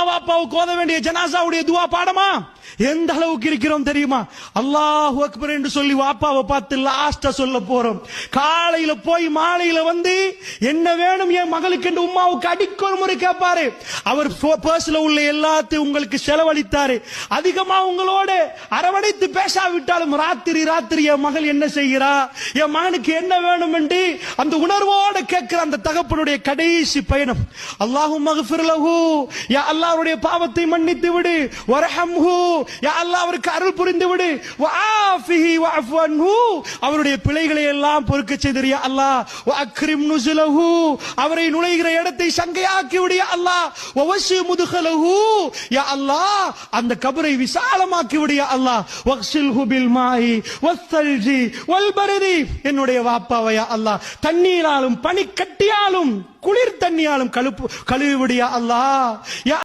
அம்மா அப்பாவுக்கு ஓத வேண்டிய ஜனாசாவுடைய துவா பாடமா? எந்த அளவுக்கு இருக்கிறோம் தெரியுமா? அல்லாஹ் அக்பர் என்று சொல்லி வாப்பாவை பார்த்து லாஸ்டா சொல்ல போறோம். காலையில போய் மாலையில வந்து என்ன வேணும் என் மகளுக்கு என்று உம்மாவுக்கு அடிக்கொரு முறை கேட்பாரு. அவர் பர்ஸ்ல உள்ள எல்லாத்தையும் உங்களுக்கு செலவழித்தாரு. அதிகமா உங்களோட அரவணைத்து பேசாவிட்டாலும் ராத்திரி ராத்திரி என் மகள் என்ன செய்கிறா? என் மகனுக்கு என்ன வேணும் என்று அந்த உணர்வோட கேட்கிற அந்த தகப்பனுடைய கடைசி பயணம். அல்லாஹும் மகஃபிர்லஹு யா அல்லாஹ்வுடைய பாவத்தை மன்னித்து விடு. வரஹம்ஹு. யா அல்லாஹ் அவருக்கு அருள் புரிந்து விடு. வாஃபிஹி அவருடைய பிழைகளை எல்லாம் பொறுக்க செய்திரு அல்லாஹ். வஅக்ரிம் நுஸுலஹு அவரை நுழைகிற இடத்தை சங்கையாக்கி விடிய அல்லாஹ். வவசி முதுகலஹு யா அல்லாஹ் அந்த கபரை விசாலமாக்கி விடிய அல்லாஹ். வக்ஸில்ஹு பில் மாயி வஸ்ஸல்ஜி வல் பரதி என்னுடைய வாப்பாவையா அல்லாஹ். தண்ணீராலும் பனிக்கட்டியாலும் குளிர் தண்ணியாலும் கழுப்பு கழுவிடியா அல்லாஹ்.